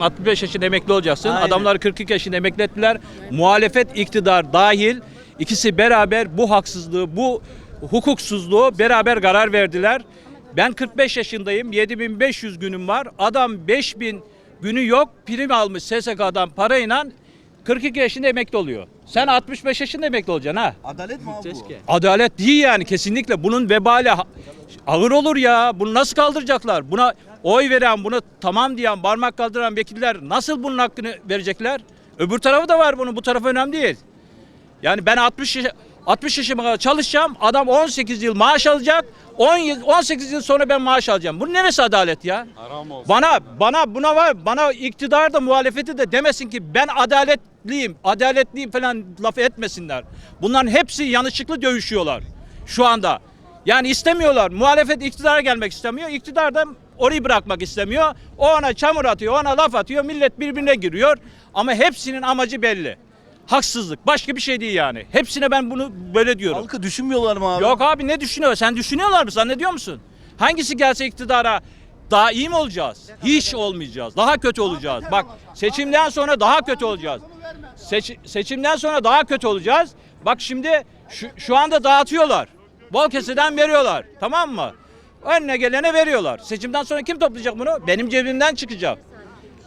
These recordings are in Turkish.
65 yaşında emekli olacaksın. Aynen. Adamları 42 yaşında emekli ettiler. Muhalefet, iktidar dahil ikisi beraber bu haksızlığı, bu hukuksuzluğu beraber karar verdiler. Ben 45 yaşındayım. 7500 günüm var. Adam 5000 günü yok. Prim almış SSK'dan parayla 42 yaşında emekli oluyor. Sen 65 yaşında emekli olacaksın ha. Adalet mi abi bu? Adalet değil yani kesinlikle. Bunun vebali ağır olur ya. Bunu nasıl kaldıracaklar? Buna oy veren, bunu tamam diyen, parmak kaldıran vekiller nasıl bunun hakkını verecekler? Öbür tarafı da var bunun. Bu tarafı önemli değil. Yani ben 60 yaş- 60 yaşıma kadar çalışacağım. Adam 18 yıl maaş alacak. 10 yıl 18 yıl sonra ben maaş alacağım. Bu neresi adalet ya? Bana bana buna var bana iktidar da muhalefeti de demesin ki ben adaletliyim, adaletliyim falan laf etmesinler. Bunların hepsi yanlışlıklı dövüşüyorlar şu anda. Yani istemiyorlar. Muhalefet iktidara gelmek istemiyor. İktidar da orayı bırakmak istemiyor. O ona çamur atıyor, ona laf atıyor. Millet birbirine giriyor. Ama hepsinin amacı belli. Haksızlık. Başka bir şey değil yani. Hepsine ben bunu böyle diyorum. Halkı düşünmüyorlar mı abi? Yok abi ne düşünüyor? Sen düşünüyorlar mı? Zannediyor musun? Hangisi gelse iktidara daha iyi mi olacağız? Hiç olmayacağız. Daha kötü olacağız. Bak seçimden sonra daha kötü olacağız. Seç- seçimden sonra daha kötü olacağız. Bak şimdi şu, şu anda dağıtıyorlar. Bol keseden veriyorlar. Tamam mı? Önüne gelene veriyorlar. Seçimden sonra kim toplayacak bunu? Benim cebimden çıkacak.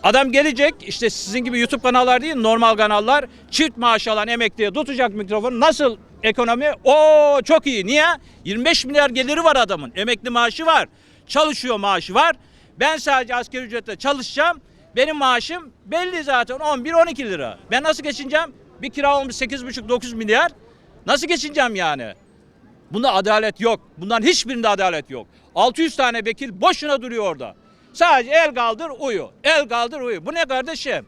Adam gelecek işte sizin gibi YouTube kanallar değil normal kanallar çift maaş alan emekliye tutacak mikrofonu nasıl ekonomi? O çok iyi. Niye? 25 milyar geliri var adamın. Emekli maaşı var. Çalışıyor maaşı var. Ben sadece asgari ücretle çalışacağım. Benim maaşım belli zaten 11-12 lira. Ben nasıl geçineceğim? Bir kira olmuş 8,5-9 milyar. Nasıl geçineceğim yani? Bunda adalet yok. Bunların hiçbirinde adalet yok. 600 tane vekil boşuna duruyor orada. Sadece el kaldır uyu. El kaldır uyu. Bu ne kardeşim?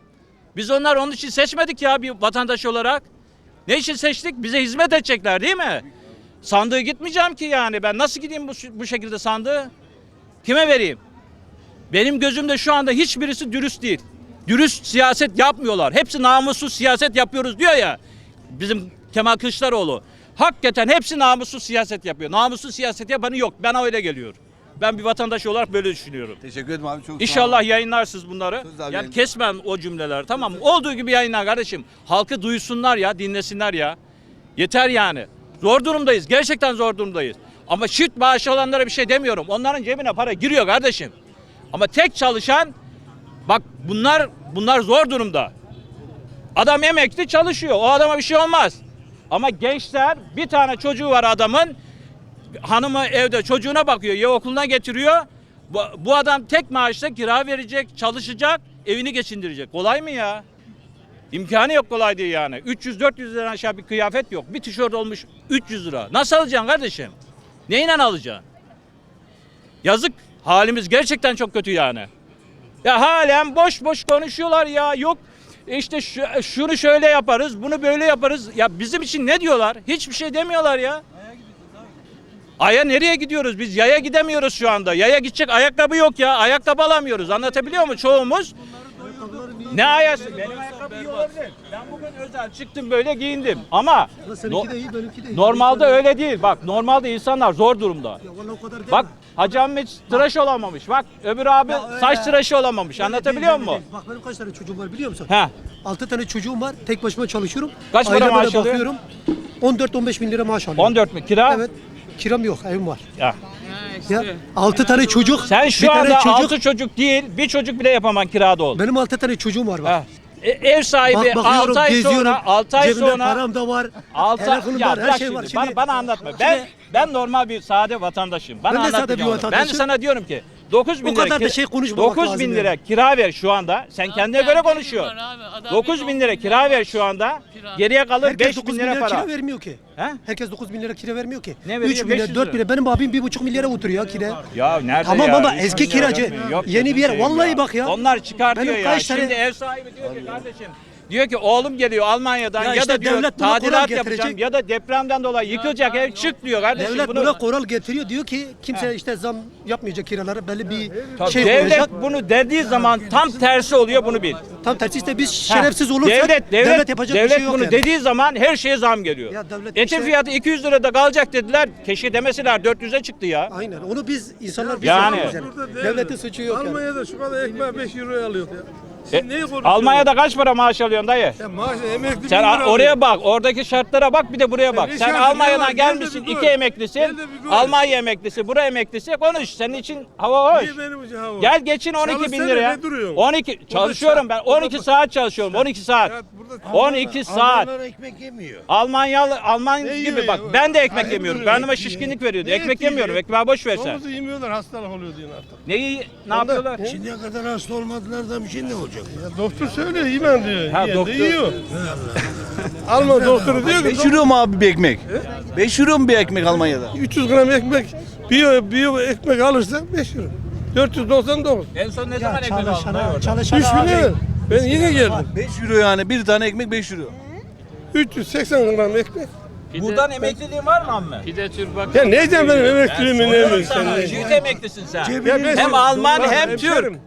Biz onlar onun için seçmedik ya bir vatandaş olarak. Ne için seçtik? Bize hizmet edecekler değil mi? Sandığı gitmeyeceğim ki yani. Ben nasıl gideyim bu, bu şekilde sandığı? Kime vereyim? Benim gözümde şu anda hiçbirisi dürüst değil. Dürüst siyaset yapmıyorlar. Hepsi namussuz siyaset yapıyoruz diyor ya. Bizim Kemal Kılıçdaroğlu. Hakikaten hepsi namussuz siyaset yapıyor. Namussuz siyaset yapanı yok. Bana öyle geliyor. Ben bir vatandaş olarak böyle düşünüyorum. Teşekkür ederim abi çok sağ ol. İnşallah yayınlarsınız bunları. Söz abi Yani yayınlarım. kesmem o cümleler tamam mı? Olduğu gibi yayınlar kardeşim. Halkı duysunlar ya, dinlesinler ya. Yeter yani. Zor durumdayız. Gerçekten zor durumdayız. Ama çift maaş alanlara bir şey demiyorum. Onların cebine para giriyor kardeşim. Ama tek çalışan bak bunlar bunlar zor durumda. Adam emekli çalışıyor. O adama bir şey olmaz. Ama gençler bir tane çocuğu var adamın. Hanımı evde çocuğuna bakıyor. Ya okuluna getiriyor. Bu, bu adam tek maaşla kira verecek, çalışacak, evini geçindirecek. Kolay mı ya? İmkanı yok kolay değil yani. 300-400 liradan aşağı bir kıyafet yok. Bir tişört olmuş 300 lira. Nasıl alacaksın kardeşim? Neyle alacaksın? Yazık. Halimiz gerçekten çok kötü yani. Ya halen boş boş konuşuyorlar ya. Yok işte şu- şunu şöyle yaparız, bunu böyle yaparız. Ya bizim için ne diyorlar? Hiçbir şey demiyorlar ya. Aya nereye gidiyoruz? Biz yaya gidemiyoruz şu anda. Yaya gidecek ayakkabı yok ya. Ayakkabı alamıyoruz. Anlatabiliyor muyum? Çoğumuz. Ne ayası? Benim ayakkabı iyi olabilir. Ben bugün özel çıktım böyle giyindim. Ama Seninki no- de iyi, benimki de iyi. normalde öyle değil. Bak normalde insanlar zor durumda. Ya vallahi o kadar değil. Bak Hacı Ahmet tıraş olamamış. Bak öbür abi öyle. saç tıraşı olamamış. Öyle Anlatabiliyor değil, öyle değil. Bak benim kaç tane çocuğum var biliyor musun? He. 6 tane çocuğum var. Tek başıma çalışıyorum. Kaç para Aileme de maaş alıyor? bakıyorum. 14-15 bin lira maaş alıyorum. 14 mü kira? Evet. Kiram yok, evim var. Ya. Ya 6 tane çocuk. Sen şu tane anda çocuk. 6 çocuk değil, bir çocuk bile yapaman kirada ol. Benim 6 tane çocuğum var bak. Ha. E, ev sahibi Bak 6 bakıyorum, ay geziyorum. sonra 6 ay Cebimde sonra param da var. 6 telefonum ya var, bırak her şey var. Bana, Şimdi, bana anlatma. Ben ben normal bir sade vatandaşım. Bana Ben de sade bir onu. Ben vatandaşım. sana diyorum ki 9 bin O kadar lira da kira- şey konuşmamak 9 bin lazım lira yani. kira ver şu anda. Sen kendine göre konuşuyorsun. 9 bin lira kira ver şu anda. Geriye kalır Herkes 5 9 bin bin lira lira kira para. vermiyor ki. He? Herkes 9 bin lira kira vermiyor ki. Ne veriyor? 3 bin 500 lira, 4 lira. bin lira. Benim abim 1,5 milyara oturuyor kira. Ya nerede Tamam ya? ama Üç eski bin lira kiracı, vermiyor. Yok yeni gözünü bir yer. seveyim Vallahi bak ya. Onlar çıkartıyor Benim ya. kaç tane- Şimdi ev sahibi diyor ki kardeşim diyor ki oğlum geliyor Almanya'dan ya, Ya işte da diyor devlet buna tadilat kural yapacağım getirecek. ya da depremden dolayı yıkılacak ev çık diyor kardeşim. Devlet bunu, buna kural getiriyor diyor ki kimse işte zam yapmayacak kiralara belli bir Tabii şey devlet koyacak. bunu dediği zaman tam tersi oluyor bunu bil. Tam tersi işte biz şerefsiz olursak devlet, devlet, yapacak devlet bir şey yok bunu yani. dediği zaman her şeye zam geliyor. Ya devlet Etin işte- fiyatı 200 lirada kalacak dediler. Keşke demeseler 400'e çıktı ya. Aynen onu biz insanlar biz Yani. yani. Devletin suçu yok yani. Almanya'da şu kadar ekmeği 5 euroya alıyor E, Almanya'da kaç para maaş alıyorsun dayı? Ya maaş emekli Sen bin a- lira oraya alıyor. bak, oradaki şartlara bak, bir de buraya bak. ne Sen şartı, ne var? Almanya'dan Gel de gelmişsin, bir gör. iki emeklisin. Gel de bir gör. Almanya emeklisi, buraya emeklisi. Konuş, senin için hava hoş. Niye benim için hava? Gel geçin 12 bin Çalışsana, liraya. ne duruyorsun? 12 çalışıyorum ben. 12 saat çalışıyorum. 12 saat. Ya burada- 12 saat. Almanlar ekmek yemiyor. Almanyalı Alman Ne gibi yiyor bak ya? ben de ekmek Hayır, yemiyorum. duruyor. Karnıma şişkinlik veriyordu. Ne Ekmek eti yemiyorum. yiyor? Ekmeği boş ver sen. Domuzu yemiyorlar hastalık oluyor diyor artık. Neyi ne yapıyorlar? Şimdiye kadar hasta olmadılar da şey ne olacak? Ya doktor söylüyor iman diyor. Ha, Yiyen de doktor. yiyor. Alman doktoru diyor ki 5 euro mu abi bir ekmek? 5 euro mu bir ekmek Almanya'da? 300 gram ekmek biyo, biyo ekmek alırsa 5 euro. 499. En son ne zaman ekmek aldın? Çalışana, çalışana 3 bin lira. Ben yine geldim. 5 euro yani bir tane ekmek 5 euro. 380 gram ekmek. Buradan emekliliğin var mı amme? Ya ne diyeceğim benim emekliliğimi ne diyeyim sen? ne? Çift emeklisin sen. Ya ben- Hem Alman hem hemşerim, Türk.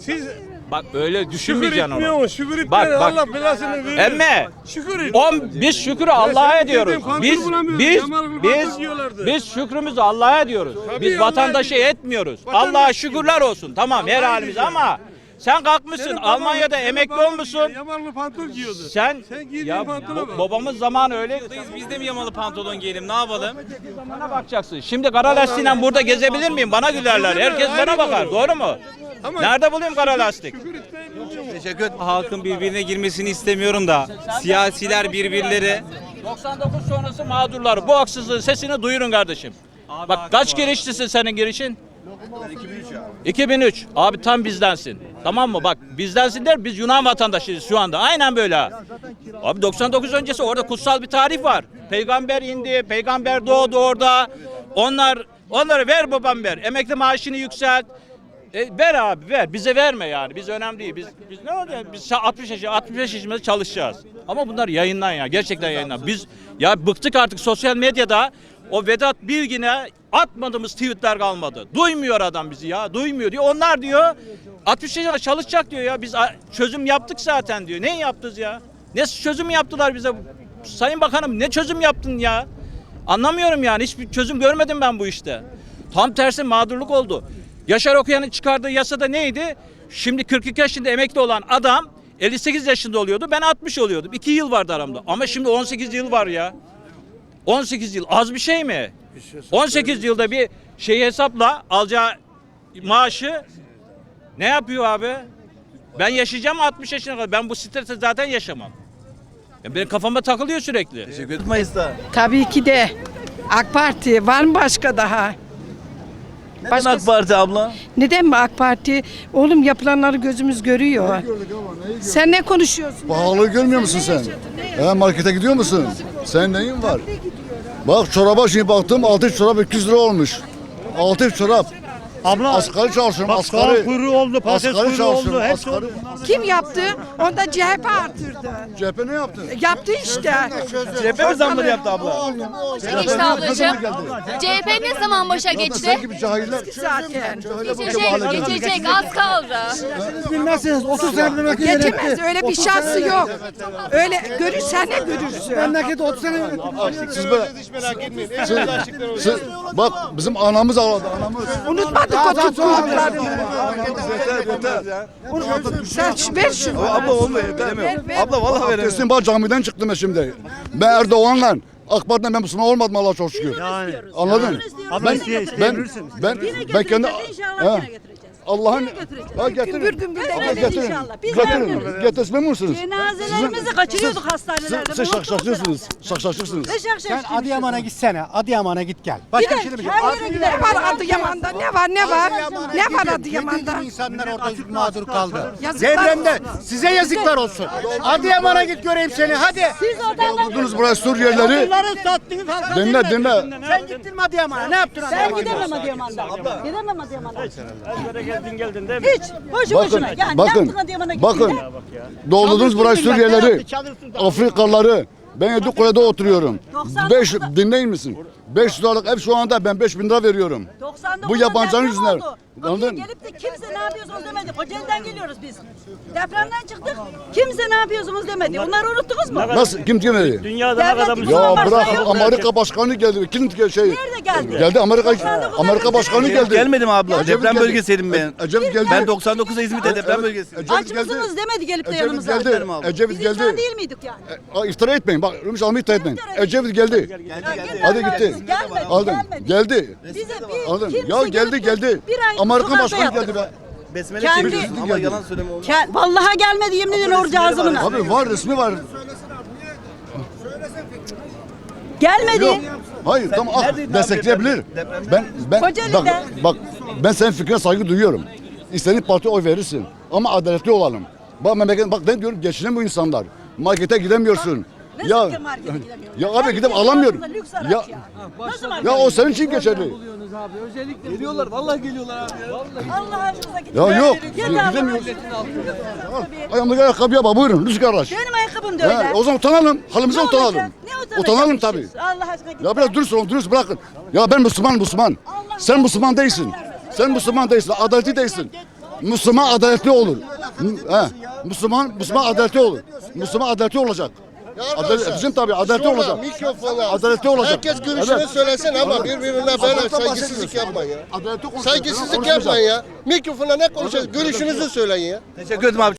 Siz Bak öyle şükür düşünmeyeceksin etmiyor onu. Şükür Bak, etmiyor. bak. Allah belasını verir. Emme Şükür et. on, biz şükrü Allah'a ediyoruz. Biz biz biz biz şükrümüzü Allah'a ediyoruz. Tabii Biz vatandaşı ediyoruz. etmiyoruz. Vatandaş Allah'a şükürler olsun. Tamam her Allah'a halimiz ediyoruz. ama sen kalkmışsın Senin baban- Almanya'da senin emekli baban olmuşsun. Yamanlı pantolon giyiyordu. Sen, Sen giydiğin ya pantolona bu- bak. babamız zamanı öyle Biz de mi yamalı pantolon giyelim ne yapalım? Bana bakacaksın. Şimdi kara lastiğiyle burada gezebilir miyim? Bana gülerler. Herkes bana bakar. Doğru mu? Ama Nerede bulayım kara lastik? şükür etmeyi bilmiyor musun? Teşekkür ederim. Halkın birbirine girmesini istemiyorum da siyasiler birbirleri 99 sonrası mağdurlar. Bu haksızlığın sesini duyurun kardeşim. Bak kaç girişlisin senin girişin? 2003. Abi tam bizdensin. Tamam mı? Bak bizdensin der biz Yunan vatandaşıyız şu anda. Aynen böyle. Abi 99 öncesi orada kutsal bir tarih var. Peygamber indi, peygamber doğdu orada. Onlar onları ver babam ver. Emekli maaşını yükselt. E, ver abi ver. Bize verme yani. Biz önemli değil. Biz biz ne olacak? Biz 60 yaş 65 yaşımızda çalışacağız. Ama bunlar yayınlan ya. Gerçekten yayınlan. Biz ya bıktık artık sosyal medyada o Vedat Bilgin'e atmadığımız tweetler kalmadı. Duymuyor adam bizi ya. Duymuyor diyor. Onlar diyor 60 yaşında çalışacak diyor ya. Biz çözüm yaptık zaten diyor. Ne yaptınız ya? Ne çözüm yaptılar bize? Sayın Bakanım ne çözüm yaptın ya? Anlamıyorum yani. Hiçbir çözüm görmedim ben bu işte. Tam tersi mağdurluk oldu. Yaşar Okuyan'ın çıkardığı yasada neydi? Şimdi 42 yaşında emekli olan adam 58 yaşında oluyordu. Ben 60 oluyordum. 2 yıl vardı aramda. Ama şimdi 18 yıl var ya. 18 yıl az bir şey mi? 18 yılda bir şey hesapla alacağı maaşı ne yapıyor abi? Ben yaşayacağım 60 yaşına kadar. Ben bu stresi zaten yaşamam. Ya benim kafama takılıyor sürekli. Teşekkür ederim. Mayıs'ta. Tabii ki de. AK Parti var mı başka daha? Neden Başka- AK Parti abla? Neden mi AK Parti? Oğlum yapılanları gözümüz görüyor. Sen ne konuşuyorsun? Pahalı görmüyor musun sen? He, markete gidiyor musun? Sen neyin var? Bak çoraba şimdi baktım altı çorap 200 lira olmuş. Altı çorap. Abla Asgari çalışıyorum bak soğan asgari. kuyruğu oldu, patates Asgari kuyruğu oldu. çalışıyorum Hepsi asgari. oldu. Kim yaptı? Onda CHP artırdı. CHP ne yaptı? Yaptı işte. CHP mi zamları yaptı abla? geçti ablacığım. CHP ne zaman başa Sen geçti? gibi cahiller. Zaten. Geçecek, geçecek. Az kaldı. Bilmezsiniz 30 sene memleket Geçemez. Öyle bir şansı yok. Öyle görürsen ne görürsün? Memleket 30 sene Siz böyle. Siz, siz, bak bizim anamız ağladı anamız. Unutmadık o tutkularını. Yeter yeter. Sen ver şunu. Abla olmuyor yeter Ver, ver. Abla vallahi veremiyorum. Abdestim bak camiden çıktım ben şimdi. Ben Erdoğan'la AK Parti'den ben Müslüman olmadım Allah çok şükür. Yani. Anladın? Abla Ben ben isteyebilirsiniz. ben ben kendi Ha. Allah'ın ha getirin. Gümbür gümbür de Abla ne getirin. Getirin. Getirsin musunuz? Cenazelerimizi kaçırıyorduk hastanelerde. Siz şakşakçısınız. Şakşakçısınız. Sen Adıyaman'a gitsene. Adıyaman'a git gel. Başka bir şey demeyeceğim. Her yere gider. Ne var Adıyaman'da? Ne var? Ne var? Ne var Adıyaman'da? insanlar orada mağdur kaldı. Yazıklar Depremde size yazıklar olsun. Adıyaman'a git göreyim seni hadi. siz oradan Buldunuz buraya Suriyelileri. Bunları sattınız. Dinle dinle. Sen gittin mi Adıyaman'a? Ne yaptın ben Adıyaman'da? gidemem Adıyaman'dan. Gidemem Adıyaman'dan. Hiç. Boşu Bakın, boşuna. Yani bakın, bakın. Doldurdunuz ne Suriyelileri. Afrikalıları. Ben Yedikule'de oturuyorum. 99'da 5 dinleyin misin? 5 liralık ev şu anda ben 5 bin lira veriyorum. 99'da Bu yabancıların yüzünden. Anladın gelip de kimse ne yapıyorsunuz demedi. Kocaeli'den geliyoruz biz. Depremden çıktık. Kimse ne yapıyorsunuz demedi. Onları unuttunuz mu? Nasıl? Kim demedi? Devlet Ya Müslüman başkan bırak yok. Amerika başkanı geldi. Kim şey? Nerede geldi. Geldi Amerika 99'a Amerika başkanı Geldi. Gelmedim abla. Ecevit Deprem geldi. bölgesiydim ben. E- Ecevit geldi. Ben 99'da İzmit'te deprem Evet, bölgesi. Ecevit Aç mısınız demedi gelip de Ecevit yanımıza. geldi. Ecevit Biz geldi. değil miydik yani? Aa, iftira etmeyin. Bak Rümiş Almi iftira etmeyin. Ecevit geldi. Geldi, Hadi gitti. Gelmedi, Aldın. Geldi. Bize bir Aldın. Ya geldi geldi. Amerika başkanı geldi be. Besmele Kendi- ama yalan söyleme olmaz. Ke- Vallahi gelmedi yemin ediyorum orucu ağzımına. Abi var resmi var. Gelmedi. Yok. Hayır tamam ah, neredeydin abi destekleyebilir. depremde? Ben ben Kocaeli'de. bak bak ben senin fikrine saygı duyuyorum. İstediğin partiye oy verirsin ama adaletli olalım. Bak memleket bak ben diyorum geçinemiyor insanlar. Markete gidemiyorsun. Nasıl Ya markete gidemiyorum? ya abi gidip alamıyorum. lüks araç Ya ya. Nasıl markete ya o senin için geçerli. Geliyorlar vallahi geliyorlar abi ya. Allah aşkına gidin. Ya yok. Gidemiyoruz. Ayağımdaki ayakkabıya bak buyurun rüzgar araç. Benim ayakkabım da öyle. Ha, o zaman utanalım. Halimize Ne olacak? utanalım. Utanalım tabii. Allah aşkına git. Ya biraz dürüst olun, dürüst bırakın. Ya ben Müslüman, Müslüman. Sen Müslüman değilsin. Sen Müslüman değilsin, adaletli değilsin. Müslüman adaletli olur. He. Müslüman, Müslüman adaletli olur. Müslüman adaletli olacak. Adalet, bizim tabii adaletli Şurada olacak. mikrofona. Adaletli olacak. Herkes görüşünü Evet. söylesin ama birbirine böyle saygısızlık yapmayın ya. Saygısızlık yapmayın ya. Mikrofona ne konuşacağız? Görüşünüzü söyleyin ya. Teşekkür ederim abi.